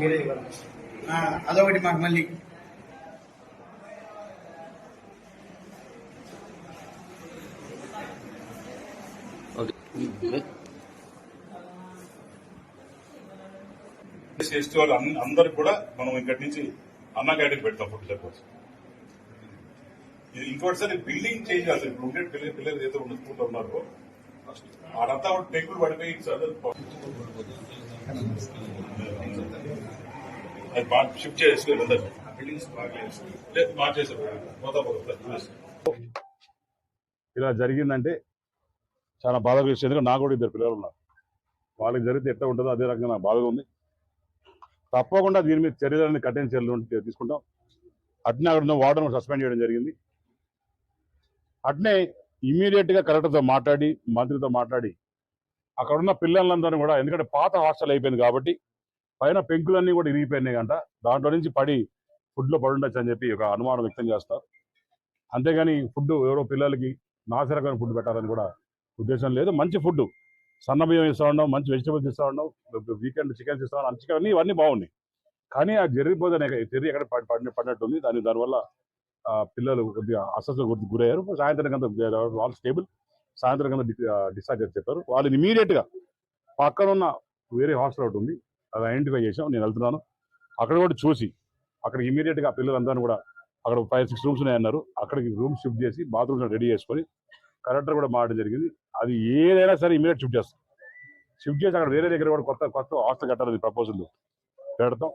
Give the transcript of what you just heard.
మీరే ఇవ్వాలి. అదొకటి మాకు మళ్ళీ. ఎస్టీ వాళ్ళు అందరికి కూడా మనం ఇక్కడి నుంచి అన్న క్యాంటీన్ పెడతాం ఫుడ్ కోసం ఇది ఇంకోటి సార్ బిల్డింగ్ చేంజ్ కాదు. ఇప్పుడు ఉండే పిల్లలు పిల్లలు ఏదైతే ఉన్న స్కూల్లో ఉన్నారో ఆడంతా టెంకులు పడిపోయి అది బాగా షిఫ్ట్ చేసుకోవాలి అందరు బిల్డింగ్స్ లేదు? మార్చేసారు ఇలా జరిగిందంటే చాలా బాధ విషయం ఎందుకంటే నాకు కూడా ఇద్దరు పిల్లలు ఉన్నారు. వాళ్ళకి జరిగితే ఎట్లా ఉంటుందో అదే రకంగా నాకు బాధగా ఉంది. తప్పకుండా దీని మీద చర్యలన్నీ కఠిన చర్యలు తీసుకుంటాం. అట్నే అక్కడ ఉన్న వార్డన్ సస్పెండ్ చేయడం జరిగింది. అట్నే ఇమీడియట్గా కలెక్టర్తో మాట్లాడి మంత్రితో మాట్లాడి అక్కడ ఉన్న పిల్లలందరినీ కూడా ఎందుకంటే పాత హాస్టల్ అయిపోయింది కాబట్టి పైన పెంకులన్నీ కూడా ఇరిగిపోయినాయి కంట దాంట్లో నుంచి పడి ఫుడ్లో పడుండొచ్చు అని చెప్పి ఒక అనుమానం వ్యక్తం చేస్తారు అంతేగాని ఫుడ్ ఎవరో పిల్లలకి నాసిరకమైన ఫుడ్ పెట్టాలని కూడా ఉద్దేశం లేదు. మంచి ఫుడ్ సన్నబియ్యం ఇస్తూ ఇస్తా ఉన్నాం మంచి వెజిటబుల్స్ ఇస్తా ఉన్నాం వీకెండ్ చికెన్స్ ఇస్తా ఉన్నాం చికెన్ అన్ని ఇవన్నీ బాగున్నాయి. కానీ ఆ జరిగిపోతే చెర్రి ఎక్కడ పడి- పడి పడినట్టుంది. దాని దానివల్ల పిల్లలు కొద్దిగా అసలు గురయ్యారు. సాయంత్రం కంత వాళ్ళు స్టేబుల్. సాయంత్రం కంత డిశ్చార్జ్ చేసి చెప్పారు. వాళ్ళని ఇమీడియట్గా పక్కన ఉన్న వేరే హాస్టల్ ఒకటి ఉంది. అది ఐడెంటిఫై చేసాం నేను వెళ్తున్నాను. అక్కడ కూడా చూసి అక్కడ ఇమీడియట్గా పిల్లలందరూ కూడా అక్కడ ఫైవ్ సిక్స్ రూమ్స్ ఉన్నాయన్నారు. అక్కడికి రూమ్ షిఫ్ట్ చేసి బాత్రూమ్స్ రెడీ చేసుకొని కలెక్టర్ కూడా మాట్లాడడం జరిగింది. అది ఏదైనా సరే ఇమీడియట్ షిఫ్ట్ చేస్తాం. షిఫ్ట్ చేసి అక్కడ వేరే దగ్గర కూడా కొత్త కొత్త హాస్టల్ కట్టాలని ప్రపోజల్ పెడతాం.